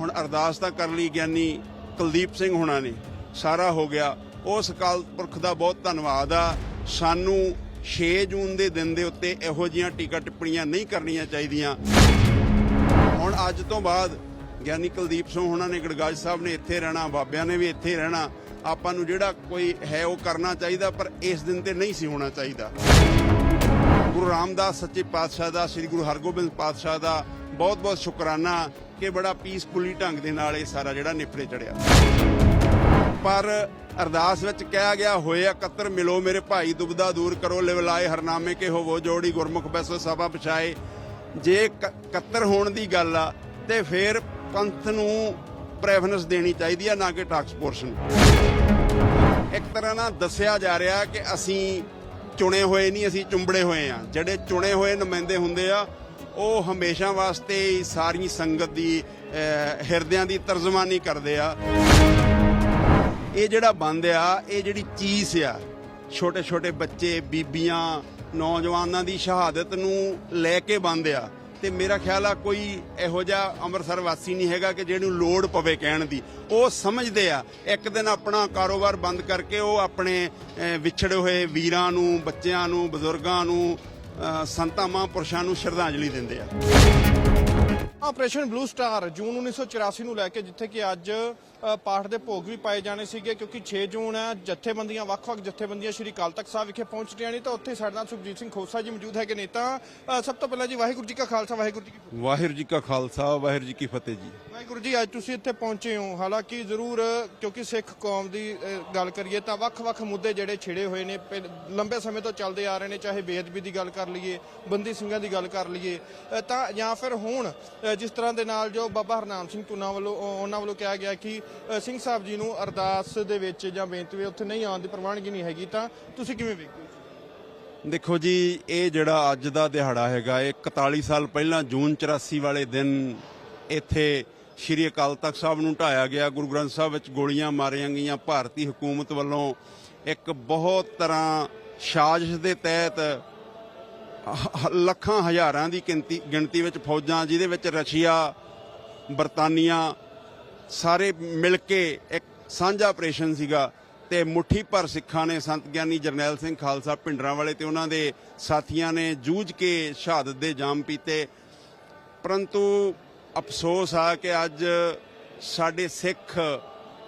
ਹੁਣ ਅਰਦਾਸ ਤਾਂ ਕਰ ਲਈ ਗਿਆਨੀ ਕੁਲਦੀਪ ਸਿੰਘ ਹੋਣਾ ਨੇ, ਸਾਰਾ ਹੋ ਗਿਆ। ਉਸ ਅਕਾਲ ਪੁਰਖ ਦਾ ਬਹੁਤ ਧੰਨਵਾਦ ਆ। ਸਾਨੂੰ 6 ਜੂਨ ਦੇ ਦਿਨ ਦੇ ਉੱਤੇ ਇਹੋ ਜੀਆਂ ਟੀਕਾ ਟਿੱਪਣੀਆਂ ਨਹੀਂ ਕਰਨੀਆਂ ਚਾਹੀਦੀਆਂ। ਹੁਣ ਅੱਜ ਤੋਂ ਬਾਅਦ ਗਿਆਨੀ ਕੁਲਦੀਪ ਸਿੰਘ ਹੁਣਾਂ ਨੇ, ਗੜਗਾਜ ਸਾਹਿਬ ਨੇ ਇੱਥੇ ਰਹਿਣਾ, ਬਾਬਿਆਂ ਨੇ ਵੀ ਇੱਥੇ ਰਹਿਣਾ। ਆਪਾਂ ਨੂੰ ਜਿਹੜਾ ਕੋਈ ਹੈ ਉਹ ਕਰਨਾ ਚਾਹੀਦਾ, ਪਰ ਇਸ ਦਿਨ ਤੇ ਨਹੀਂ ਸੀ ਹੋਣਾ ਚਾਹੀਦਾ। ਗੁਰੂ ਰਾਮਦਾਸ ਸੱਚੇ ਪਾਤਸ਼ਾਹ ਦਾ, ਸ੍ਰੀ ਗੁਰੂ ਹਰਗੋਬਿੰਦ ਪਾਤਸ਼ਾਹ ਦਾ ਬਹੁਤ ਬਹੁਤ ਸ਼ੁਕਰਾਨਾ। ਕਿ ਬੜਾ ਪੀਸਫੁਲੀ ਢੰਗ ਦੇ ਨਾਲ ਇਹ ਸਾਰਾ ਜਿਹੜਾ ਨਿਪਰੇ ਚੜਿਆ। ਪਰ ਅਰਦਾਸ ਵਿੱਚ ਕਿਹਾ ਗਿਆ, ਹੋਏ ਇਕੱਤਰ, ਮਿਲੋ ਮੇਰੇ ਭਾਈ ਦੁਬਦਾ ਦੂਰ ਕਰੋ ਲਿਵਲਾਏ ਹਰਨਾਮੇ ਕੇ ਹੋਵੋ, ਜੋੜੀ ਗੁਰਮੁਖ ਬੈਸੋ, ਸਭਾ ਪਛਾਏ। ਜੇ ਕ- ਇਕੱਤਰ ਹੋਣ ਦੀ ਗੱਲ ਆ, ਤੇ ਫਿਰ ਪੰਥ ਨੂੰ ਪ੍ਰੈਫਰੈਂਸ ਦੇਣੀ ਚਾਹੀਦੀ ਆ, ਨਾ ਕਿ ਟਾਕਸ ਪੋਰਸ਼ਨ ਇੱਕ ਤਰ੍ਹਾਂ ਨਾਲ ਦੱਸਿਆ ਜਾ ਰਿਹਾ ਕਿ ਅਸੀਂ ਚੁਣੇ ਹੋਏ ਨਹੀਂ, ਅਸੀਂ ਚੁੰਬੜੇ ਹੋਏ ਆ। ਜਿਹੜੇ ਚੁਣੇ ਹੋਏ ਨੁਮਾਇੰਦੇ ਹੁੰਦੇ ਆ ਉਹ ਹਮੇਸ਼ਾ ਵਾਸਤੇ ਸਾਰੀ ਸੰਗਤ ਦੀ ਹਿਰਦਿਆਂ ਦੀ ਤਰਜਮਾਨੀ ਕਰਦੇ ਆ। ਇਹ ਜਿਹੜਾ ਬੰਦ ਆ, ਇਹ ਜਿਹੜੀ ਚੀਜ਼ ਆ ਛੋਟੇ ਛੋਟੇ ਬੱਚੇ, ਬੀਬੀਆਂ, ਨੌਜਵਾਨਾਂ ਦੀ ਸ਼ਹਾਦਤ ਨੂੰ ਲੈ ਕੇ ਬੰਦ ਆ। ਤੇ ਮੇਰਾ ਖਿਆਲ ਆ ਕੋਈ ਇਹੋ ਜਿਹਾ ਅੰਮ੍ਰਿਤਸਰ ਵਾਸੀ ਨਹੀਂ ਹੈਗਾ ਕਿ ਜਿਹਨੂੰ ਲੋੜ ਪਵੇ ਕਹਿਣ ਦੀ। ਉਹ ਸਮਝਦੇ ਆ, ਇੱਕ ਦਿਨ ਆਪਣਾ ਕਾਰੋਬਾਰ ਬੰਦ ਕਰਕੇ ਉਹ ਆਪਣੇ ਵਿਛੜੇ ਹੋਏ ਵੀਰਾਂ ਨੂੰ, ਬੱਚਿਆਂ ਨੂੰ, ਬਜ਼ੁਰਗਾਂ ਨੂੰ ਸੰਤਾਂ ਮਹਾਂਪੁਰਸ਼ਾਂ ਨੂੰ ਸ਼ਰਧਾਂਜਲੀ ਦਿੰਦੇ ਆ। ਆਪਰੇਸ਼ਨ ਬਲੂ ਸਟਾਰ ਜੂਨ 1984 ਨੂੰ ਲੈ ਕੇ, ਜਿੱਥੇ ਕਿ ਅੱਜ ਪਾਠ ਦੇ ਭੋਗ ਵੀ ਪਾਏ ਜਾਣੇ ਸੀਗੇ ਕਿਉਂਕਿ 6 ਜੂਨ ਹੈ ਜਥੇਬੰਦੀਆਂ ਵੱਖ-ਵੱਖ ਜਥੇਬੰਦੀਆਂ ਸ਼੍ਰੀ ਅਕਾਲ ਤਖਤ ਸਾਹਿਬ ਵਿਖੇ ਪਹੁੰਚ ਰਹੀਆਂ ਨੇ ਤਾਂ ਉੱਥੇ ਸਾਡੇ ਨਾਲ ਸੁਖਜੀਤ ਸਿੰਘ ਖੋਸਾ ਜੀ ਮੌਜੂਦ ਹੈਗੇ ਨੇ ਤਾਂ ਸਭ ਤੋਂ ਪਹਿਲਾਂ ਜੀ ਵਾਹਿਗੁਰੂ ਜੀ ਕਾ ਖਾਲਸਾ ਵਾਹਿਗੁਰੂ ਜੀ ਕੀ ਫਤਿਹ। ਵਾਹਿਗੁਰੂ ਜੀ ਕਾ ਖਾਲਸਾ ਵਾਹਿਗੁਰੂ ਜੀ ਕੀ ਫਤਿਹ ਜੀ। ਵਾਹਿਗੁਰੂ ਜੀ ਅੱਜ ਤੁਸੀਂ ਇੱਥੇ ਪਹੁੰਚੇ ਹੋ। ਹਾਲਾਂਕਿ ਜ਼ਰੂਰ ਕਿਉਂਕਿ ਸਿੱਖ ਕੌਮ ਦੀ ਗੱਲ ਕਰੀਏ ਤਾਂ ਵੱਖ-ਵੱਖ ਮੁੱਦੇ ਜਿਹੜੇ ਛਿੜੇ ਹੋਏ ਨੇ ਲੰਬੇ ਸਮੇਂ ਤੋਂ ਚੱਲਦੇ ਆ ਰਹੇ ਨੇ ਚਾਹੇ ਬੇਅਦਬੀ ਦੀ ਗੱਲ ਕਰ ਲਈਏ ਬੰਦੀ ਸਿੰਘਾਂ ਦੀ ਗੱਲ ਕਰ ਲਈਏ ਤਾਂ ਜਾਂ ਫਿਰ ਹੁਣ ਜਿਸ ਤਰ੍ਹਾਂ ਦੇ ਨਾਲ ਜੋ ਬਾਬਾ ਹਰਨਾਮ ਸਿੰਘ ਤੁਨਾ ਵੱਲੋਂ ਉਹਨਾਂ ਵੱਲੋਂ ਕਿਹਾ ਗਿਆ ਕਿ ਸਿੰਘ ਸਾਹਿਬ ਜੀ ਨੂੰ ਅਰਦਾਸ ਦੇ ਵਿੱਚ ਜਾਂ ਬੇਨਤੀ ਉੱਥੇ ਨਹੀਂ ਆਉਣ ਦੀ ਪ੍ਰਵਾਨਗੀ ਨਹੀਂ ਹੈਗੀ ਤਾਂ ਤੁਸੀਂ ਕਿਵੇਂ ਵੇਖਦੇ ਹੋ? ਦੇਖੋ ਜੀ, ਇਹ ਜਿਹੜਾ ਅੱਜ ਦਾ ਦਿਹਾੜਾ ਹੈਗਾ, ਇਹ 41 ਸਾਲ ਪਹਿਲਾਂ ਜੂਨ 84 ਵਾਲੇ ਦਿਨ ਇੱਥੇ ਸ਼੍ਰੀ ਅਕਾਲ ਤਖਤ ਸਾਹਿਬ ਨੂੰ ਢਾਇਆ ਗਿਆ। ਗੁਰੂ ਗ੍ਰੰਥ ਸਾਹਿਬ ਵਿੱਚ ਗੋਲੀਆਂ ਮਾਰੀਆਂ ਗਈਆਂ। ਭਾਰਤੀ ਹਕੂਮਤ ਵੱਲੋਂ ਇੱਕ ਬਹੁਤ ਤਰ੍ਹਾਂ ਸਾਜ਼ਿਸ਼ ਦੇ ਤਹਿਤ ਲੱਖਾਂ ਹਜ਼ਾਰਾਂ ਦੀ ਗਿਣਤੀ ਗਿਣਤੀ ਵਿੱਚ ਫੌਜਾਂ, ਜਿਹਦੇ ਵਿੱਚ ਰਸ਼ੀਆ, ਬਰਤਾਨੀਆ ਸਾਰੇ ਮਿਲ ਕੇ ਇੱਕ ਸਾਂਝਾ ਆਪਰੇਸ਼ਨ ਸੀਗਾ ਤੇ ਮੁੱਠੀ ਭਰ ਸਿੱਖਾਂ ਨੇ ਸੰਤ ਗਿਆਨੀ ਜਰਨੈਲ ਸਿੰਘ ਖਾਲਸਾ ਪਿੰਡਰਾਂ ਵਾਲੇ ਤੇ ਉਹਨਾਂ ਦੇ ਸਾਥੀਆਂ ਨੇ ਜੂਝ ਕੇ ਸ਼ਹਾਦਤ ਦੇ ਜਾਮ ਪੀਤੇ। ਪਰੰਤੂ ਅਫਸੋਸ ਆ ਕਿ ਅੱਜ ਸਾਡੇ ਸਿੱਖ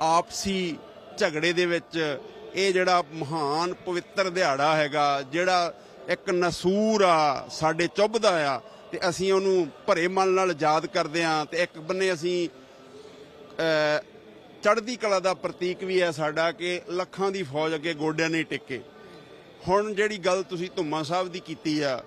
ਆਪਸੀ ਝਗੜੇ ਦੇ ਵਿੱਚ ਇਹ ਜਿਹੜਾ ਮਹਾਨ ਪਵਿੱਤਰ ਦਿਹਾੜਾ ਹੈਗਾ, ਜਿਹੜਾ ਇੱਕ ਨਸੂਰ ਆ, ਸਾਡੇ ਚੁੱਭਦਾ ਆ ਤੇ ਅਸੀਂ ਉਹਨੂੰ ਭਰੇ ਮਨ ਨਾਲ ਯਾਦ ਕਰਦੇ ਆ ਤੇ ਇੱਕ ਬੰਨੇ ਅਸੀਂ ਚੜ੍ਹਦੀ ਕਲਾ ਦਾ ਪ੍ਰਤੀਕ ਵੀ ਹੈ ਸਾਡਾ ਕਿ ਲੱਖਾਂ ਦੀ ਫੌਜ ਅੱਗੇ ਗੋਡਿਆਂ ਨਹੀਂ ਟਿੱਕੇ। ਹੁਣ ਜਿਹੜੀ ਗੱਲ ਤੁਸੀਂ ਧੁੰਮਾ ਸਾਹਿਬ ਦੀ ਕੀਤੀ ਆ,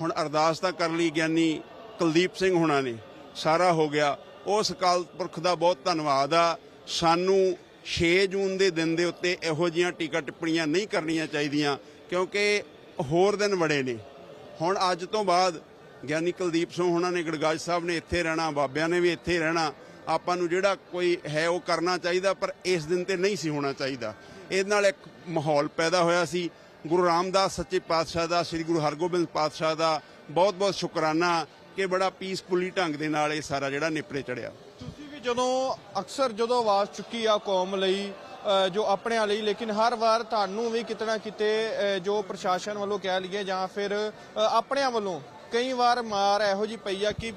ਹੁਣ ਅਰਦਾਸ ਤਾਂ ਕਰ ਲਈ ਗਿਆਨੀ ਕੁਲਦੀਪ ਸਿੰਘ ਹੁਣਾਂ ਨੇ, ਸਾਰਾ ਹੋ ਗਿਆ। ਉਸ ਅਕਾਲ ਪੁਰਖ ਦਾ ਬਹੁਤ ਧੰਨਵਾਦ ਆ। ਸਾਨੂੰ 6 ਜੂਨ ਦੇ ਦਿਨ ਦੇ ਉੱਤੇ ਇਹੋ ਜੀਆਂ ਟੀਕਾ ਟਿੱਪਣੀਆਂ ਨਹੀਂ ਕਰਨੀਆਂ ਚਾਹੀਦੀਆਂ, ਕਿਉਂਕਿ ਹੋਰ ਦਿਨ ਬੜੇ ਨੇ। ਹੁਣ ਅੱਜ ਤੋਂ ਬਾਅਦ ਗਿਆਨੀ ਕੁਲਦੀਪ ਸਿੰਘ ਹੁਣਾਂ ਨੇ, ਗੜਗਾਜ ਸਾਹਿਬ ਨੇ ਇੱਥੇ ਰਹਿਣਾ, ਬਾਬਿਆਂ ਨੇ ਵੀ ਇੱਥੇ ਰਹਿਣਾ। ਆਪਾਂ ਨੂੰ ਜਿਹੜਾ ਕੋਈ ਹੈ ਉਹ ਕਰਨਾ ਚਾਹੀਦਾ, ਪਰ ਇਸ ਦਿਨ ਤੇ ਨਹੀਂ ਸੀ ਹੋਣਾ ਚਾਹੀਦਾ। ਇਹਦੇ ਨਾਲ ਇੱਕ ਮਾਹੌਲ ਪੈਦਾ ਹੋਇਆ ਸੀ। ਗੁਰੂ ਰਾਮਦਾਸ ਸੱਚੇ ਪਾਤਸ਼ਾਹ ਦਾ, ਸ੍ਰੀ ਗੁਰੂ ਹਰਗੋਬਿੰਦ ਪਾਤਸ਼ਾਹ ਦਾ ਬਹੁਤ ਬਹੁਤ ਸ਼ੁਕਰਾਨਾ ਕਿ ਬੜਾ ਪੀਸਫੁਲੀ ਢੰਗ ਦੇ ਨਾਲ ਇਹ ਸਾਰਾ ਜਿਹੜਾ ਨਿਪਰੇ ਚੜਿਆ। ਤੁਸੀਂ ਵੀ ਜਦੋਂ ਅਕਸਰ ਜਦੋਂ ਆਵਾਜ਼ ਚੁੱਕੀ ਆ ਕੌਮ ਲਈ ਜੋ ਆਪਣਿਆਂ ਲਈ, ਲੇਕਿਨ ਹਰ ਵਾਰ ਤੁਹਾਨੂੰ ਵੀ ਕਿਤਨਾ ਕਿਤੇ ਜੋ ਪ੍ਰਸ਼ਾਸਨ ਵੱਲੋਂ ਕਹਿ ਲਈਏ ਜਾਂ ਫਿਰ ਆਪਣਿਆਂ ਵੱਲੋਂ ਕਈ ਵਾਰ ਮਾਰ ਇਹੋ ਜੀ ਪਈ ਆ ਕਿ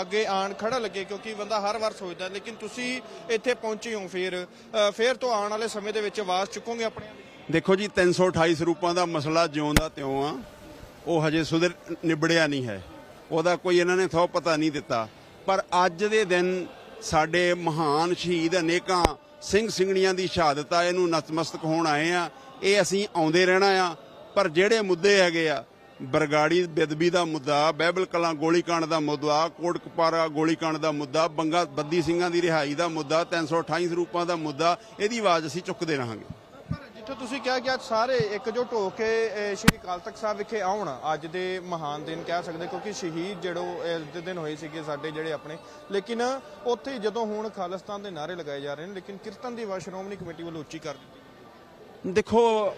ਅੱਗੇ ਆਣ ਖੜਾ ਲੱਗੇ ਕਿਉਂਕਿ ਬੰਦਾ ਹਰ ਵਾਰ ਸੋਚਦਾ ਲੇਕਿਨ ਤੁਸੀਂ ਇੱਥੇ ਪਹੁੰਚੇ ਹੋ ਫਿਰ ਅ, ਫਿਰ ਤੋਂ ਆਉਣ ਵਾਲੇ ਸਮੇਂ ਦੇ ਵਿੱਚ ਆਵਾਜ਼ ਚੁੱਕੋਗੇ ਆਪਣੇ ਦੇਖੋ ਜੀ 328 ਸਰੂਪਾਂ ਦਾ ਮਸਲਾ ਜਿਉਂ ਦਾ ਤਿਉਂ ਆ ਉਹ ਹਜੇ ਸੁਧਰ ਨਿਬੜਿਆ ਨਹੀਂ ਹੈ। ਉਹਦਾ ਕੋਈ ਇਹਨਾਂ ਨੇ ਥੋ ਪਤਾ ਨਹੀਂ ਦਿੱਤਾ। ਪਰ ਅੱਜ ਦੇ ਦਿਨ ਸਾਡੇ ਮਹਾਨ ਸ਼ਹੀਦ ਅਨੇਕਾਂ ਸਿੰਘ ਸਿੰਘਣੀਆਂ ਦੀ ਸ਼ਹਾਦਤ ਆ ਇਹਨੂੰ ਨਤਮਸਤਕ ਹੋਣ ਆਏ ਆ ਇਹ ਅਸੀਂ ਆਉਂਦੇ ਰਹਿਣਾ ਆ। ਪਰ ਜਿਹੜੇ ਮੁੱਦੇ ਹੈਗੇ ਆ ਬਰਗਾੜੀ ਬੇਦਬੀ ਦਾ ਮੁੱਦਾ ਬਹਿਬਲ ਕਲਾਂ ਗੋਲੀकांड ਦਾ ਮੁੱਦਾ ਕੋਟਕਪਾਰਾ ਗੋਲੀकांड ਦਾ ਮੁੱਦਾ ਬੰਗਾ ਬੱਦੀ ਸਿੰਘਾਂ ਦੀ ਰਿਹਾਈ ਦਾ ਮੁੱਦਾ 328 ਸਰੂਪਾਂ ਦਾ ਮੁੱਦਾ ਇਹਦੀ ਆਵਾਜ਼ ਅਸੀਂ ਚੁੱਕਦੇ ਰਹਾਂਗੇ। ਜਿੱਥੇ ਤੁਸੀਂ ਕਿਹਾ ਕਿ ਅੱਜ ਸਾਰੇ ਇਕਜੁੱਟ ਹੋ ਕੇ ਸ਼੍ਰੀ ਅਕਾਲ ਤਖਤ ਸਾਹਿਬ ਵਿਖੇ ਆਉਣ ਅੱਜ ਦੇ ਮਹਾਨ ਦਿਨ ਕਹਿ ਸਕਦੇ ਕਿਉਂਕਿ ਸ਼ਹੀਦ ਜਿਹੜੋ ਇਸ ਦੇ ਦਿਨ ਹੋਏ ਸੀਗੇ ਸਾਡੇ ਜਿਹੜੇ ਆਪਣੇ ਲੇਕਿਨ ਉੱਥੇ ਜਦੋਂ ਹੁਣ ਖਾਲਿਸਤਾਨ ਦੇ ਨਾਰੇ ਲਗਾਏ ਜਾ ਰਹੇ ਨੇ ਲੇਕਿਨ ਕੀਰਤਨ ਦੀ ਆਵਾਜ਼ ਸ਼੍ਰੋਮਣੀ ਕਮੇਟੀ ਵੱਲੋਂ ਉੱਚੀ ਕਰ ਦਿੱਤੀ। ਦੇਖੋ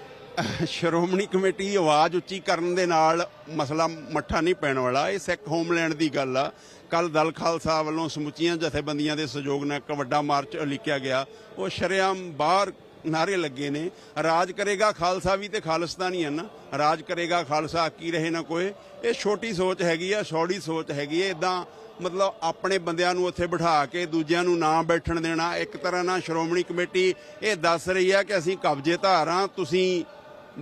ਸ਼੍ਰੋਮਣੀ ਕਮੇਟੀ ਆਵਾਜ਼ ਉੱਚੀ ਕਰਨ ਦੇ ਨਾਲ ਮਸਲਾ ਮੱਠਾ ਨਹੀਂ ਪੈਣ ਵਾਲਾ। ਇਹ ਸਿੱਖ ਹੋਮਲੈਂਡ ਦੀ ਗੱਲ ਆ। ਕੱਲ ਦਲ ਖਾਲਸਾ ਵੱਲੋਂ ਸਮੁੱਚੀਆਂ ਜਥੇਬੰਦੀਆਂ ਦੇ ਸਹਿਯੋਗ ਨਾਲ ਇੱਕ ਵੱਡਾ ਮਾਰਚ ਲਿਖਿਆ ਗਿਆ। ਉਹ ਸ਼ਰੇਆਮ ਬਾਹਰ ਨਾਰੇ ਲੱਗੇ ਨੇ। ਰਾਜ ਕਰੇਗਾ ਖਾਲਸਾ ਵੀ ਤੇ ਖਾਲਿਸਤਾਨੀ ਹੈ ਨਾ ਰਾਜ ਕਰੇਗਾ ਖਾਲਸਾ ਕੀ ਰਹੇ ਨਾ ਕੋਈ। ਇਹ ਛੋਟੀ ਸੋਚ ਹੈਗੀ ਆ ਛੋੜੀ ਸੋਚ ਹੈਗੀ ਹੈ ਇਦਾਂ ਮਤਲਬ ਆਪਣੇ ਬੰਦਿਆਂ ਨੂੰ ਉੱਥੇ ਬਿਠਾ ਕੇ ਦੂਜਿਆਂ ਨੂੰ ਨਾ ਬੈਠਣ ਦੇਣਾ। ਇੱਕ ਤਰ੍ਹਾਂ ਨਾਲ ਸ਼੍ਰੋਮਣੀ ਕਮੇਟੀ ਇਹ ਦੱਸ ਰਹੀ ਹੈ ਕਿ ਅਸੀਂ ਕਬਜ਼ੇ ਧਾਰਾਂ ਤੁਸੀਂ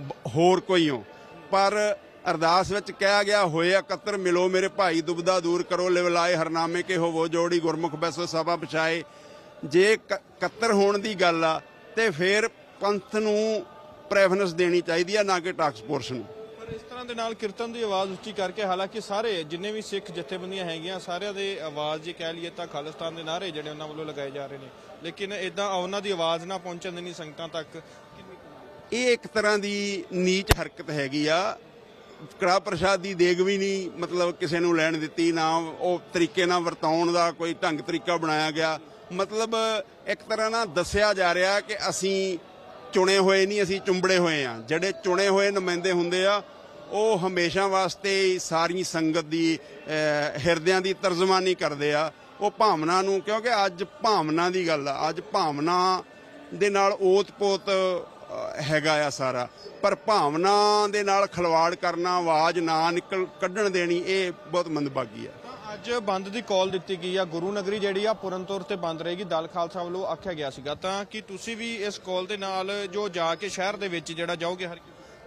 ਹੋਰ ਕੋਈ ਹੋ। ਪਰ ਅਰਦਾਸ ਵਿੱਚ ਕਿਹਾ ਗਿਆ, ਹੋਏ ਇਕੱਤਰ, ਮਿਲੋ ਮੇਰੇ ਭਾਈ, ਦੁਬਦਾ ਦੂਰ ਕਰੋ ਲਿਵਲਾਏ ਹਰਨਾਮੇ ਕੇ ਹੋਵੋ, ਜੋੜੀ ਗੁਰਮੁਖ ਬੈਸੋ, ਸਭਾ ਪਛਾਏ। ਜੇ ਕ- ਇਕੱਤਰ ਹੋਣ ਦੀ ਗੱਲ ਆ, ਤੇ ਫਿਰ ਪੰਥ ਨੂੰ ਪ੍ਰੈਫਰੈਂਸ ਦੇਣੀ ਚਾਹੀਦੀ ਆ, ਨਾ ਕਿ ਟਾਕਸ ਫੋਰਸ ਨੂੰ। ਪਰ ਇਸ ਤਰ੍ਹਾਂ ਦੇ ਨਾਲ ਕੀਰਤਨ ਦੀ ਆਵਾਜ਼ ਉੱਚੀ ਕਰਕੇ, ਹਾਲਾਂਕਿ ਸਾਰੇ, ਜਿੰਨੇ ਵੀ ਸਿੱਖ ਜਥੇਬੰਦੀਆਂ ਹੈਗੀਆਂ, ਸਾਰਿਆਂ ਦੇ ਆਵਾਜ਼ ਜੇ ਕਹਿ ਲਈਏ ਤਾਂ ਖਾਲਿਸਤਾਨ ਦੇ ਨਾਰੇ ਜਿਹੜੇ ਉਹਨਾਂ ਵੱਲੋਂ ਲਗਾਏ ਜਾ ਰਹੇ ਨੇ। ਲੇਕਿਨ ਇਦਾਂ ਉਹਨਾਂ ਦੀ ਆਵਾਜ਼ ਨਾ ਪਹੁੰਚਣ ਦੇਣੀ ਸੰਗਤਾਂ ਤੱਕ ਇਹ ਇੱਕ ਤਰ੍ਹਾਂ ਦੀ ਨੀਚ ਹਰਕਤ ਹੈਗੀ ਆ। ਕੜਾ ਪ੍ਰਸ਼ਾਦ ਦੀ ਦੇਗ ਵੀ ਨਹੀਂ ਮਤਲਬ ਕਿਸੇ ਨੂੰ ਲੈਣ ਦਿੱਤੀ, ਨਾ ਉਹ ਤਰੀਕੇ ਨਾਲ ਵਰਤਾਉਣ ਦਾ ਕੋਈ ਢੰਗ ਤਰੀਕਾ ਬਣਾਇਆ ਗਿਆ। ਮਤਲਬ ਇੱਕ ਤਰ੍ਹਾਂ ਨਾਲ ਦੱਸਿਆ ਜਾ ਰਿਹਾ ਕਿ ਅਸੀਂ ਚੁਣੇ ਹੋਏ ਨਹੀਂ, ਅਸੀਂ ਚੁੰਬੜੇ ਹੋਏ ਆ। ਜਿਹੜੇ ਚੁਣੇ ਹੋਏ ਨੁਮਾਇੰਦੇ ਹੁੰਦੇ ਆ, ਉਹ ਹਮੇਸ਼ਾ ਵਾਸਤੇ ਸਾਰੀ ਸੰਗਤ ਦੀ ਹਿਰਦਿਆਂ ਦੀ ਤਰਜਮਾਨੀ ਕਰਦੇ ਆ। ਉਹ ਭਾਵਨਾ ਨੂੰ, ਕਿਉਂਕਿ ਅੱਜ ਭਾਵਨਾ ਦੀ ਗੱਲ ਆ। ਅੱਜ ਭਾਵਨਾ ਦੇ ਨਾਲ ਓਤ-ਪੋਤ ਹੈਗਾ ਆ ਸਾਰਾ। ਪਰ ਭਾਵਨਾ ਦੇ ਨਾਲ ਖਲਵਾੜ ਕਰਨਾ ਆਵਾਜ਼ ਨਾ ਨਿਕਲ ਕੱਢਣ ਦੇਣੀ ਇਹ ਬਹੁਤ ਮੰਦਭਾਗੀ ਆ। ਅੱਜ ਬੰਦ ਦੀ ਕਾਲ ਦਿੱਤੀ ਗਈ ਆ। ਗੁਰੂ ਨਗਰੀ ਜਿਹੜੀ ਆ ਪੂਰਨ ਤੌਰ ਤੇ ਬੰਦ ਰਹੇਗੀ। ਦਲ ਖਾਲਸਾ ਵੱਲੋਂ ਆਖਿਆ ਗਿਆ ਸੀਗਾ। ਤਾਂ ਕੀ ਤੁਸੀਂ ਵੀ ਇਸ ਕਾਲ ਦੇ ਨਾਲ ਜੋ ਜਾ ਕੇ ਸ਼ਹਿਰ ਦੇ ਵਿੱਚ ਜਿਹੜਾ ਜਾਓਗੇ ਹਰ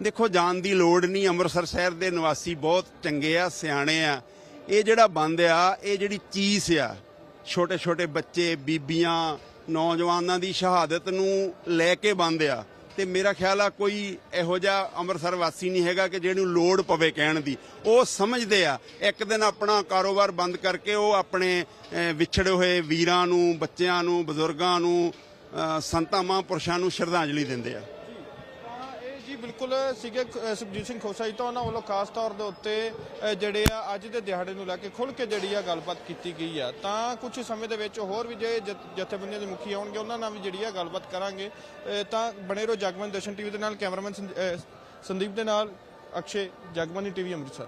ਦੇਖੋ ਜਾਣ ਦੀ ਲੋੜ ਨਹੀਂ। ਅੰਮ੍ਰਿਤਸਰ ਸ਼ਹਿਰ ਦੇ ਨਿਵਾਸੀ ਬਹੁਤ ਚੰਗੇ ਆ ਸਿਆਣੇ ਆ। ਇਹ ਜਿਹੜਾ ਬੰਦ ਆ ਇਹ ਜਿਹੜੀ ਚੀਜ਼ ਆ ਛੋਟੇ ਛੋਟੇ ਬੱਚੇ ਬੀਬੀਆਂ ਨੌਜਵਾਨਾਂ ਦੀ ਸ਼ਹਾਦਤ ਨੂੰ ਲੈ ਕੇ ਬੰਦ ਆ। ਤੇ ਮੇਰਾ ਖਿਆਲ ਆ ਕੋਈ ਇਹੋ ਜਿਹਾ ਅੰਮ੍ਰਿਤਸਰ ਵਾਸੀ ਨਹੀਂ ਹੈਗਾ ਕਿ ਜਿਹਨੂੰ ਲੋੜ ਪਵੇ ਕਹਿਣ ਦੀ। ਉਹ ਸਮਝਦੇ ਆ, ਇੱਕ ਦਿਨ ਆਪਣਾ ਕਾਰੋਬਾਰ ਬੰਦ ਕਰਕੇ ਉਹ ਆਪਣੇ ਵਿਛੜੇ ਹੋਏ ਵੀਰਾਂ ਨੂੰ, ਬੱਚਿਆਂ ਨੂੰ, ਬਜ਼ੁਰਗਾਂ ਨੂੰ ਸੰਤਾਂ, ਮਹਾਂਪੁਰਸ਼ਾਂ ਨੂੰ ਸ਼ਰਧਾਂਜਲੀ ਦਿੰਦੇ ਆ। ਬਿਲਕੁਲ ਸੀਗੇ ਸੁਖਜੀਤ ਸਿੰਘ ਖੋਸਾ ਜੀ ਤਾਂ ਉਹਨਾਂ ਵੱਲੋਂ ਖਾਸ ਤੌਰ ਦੇ ਉੱਤੇ ਜਿਹੜੇ ਆ ਅੱਜ ਦੇ ਦਿਹਾੜੇ ਨੂੰ ਲੈ ਕੇ ਖੁੱਲ ਕੇ ਜਿਹੜੀ ਆ ਗੱਲਬਾਤ ਕੀਤੀ ਗਈ ਆ। ਤਾਂ ਕੁਝ ਸਮੇਂ ਦੇ ਵਿੱਚ ਹੋਰ ਵੀ ਜੇ ਜਥ- ਜਥੇਬੰਦੀਆਂ ਦੇ ਮੁਖੀ ਆਉਣਗੇ, ਉਹਨਾਂ ਨਾਲ ਵੀ ਜਿਹੜੀ ਆ ਗੱਲਬਾਤ ਕਰਾਂਗੇ। ਤਾਂ ਬਣੇ ਰਹੋ ਜਗਮਨ ਦਰਸ਼ਨ ਟੀਵੀ ਦੇ ਨਾਲ, ਕੈਮਰਾਮੈਨ ਸੰਦੀਪ ਦੇ ਨਾਲ, ਅਕਸ਼ੇ ਜਗਮਨੀ ਟੀਵੀ, ਅੰਮ੍ਰਿਤਸਰ।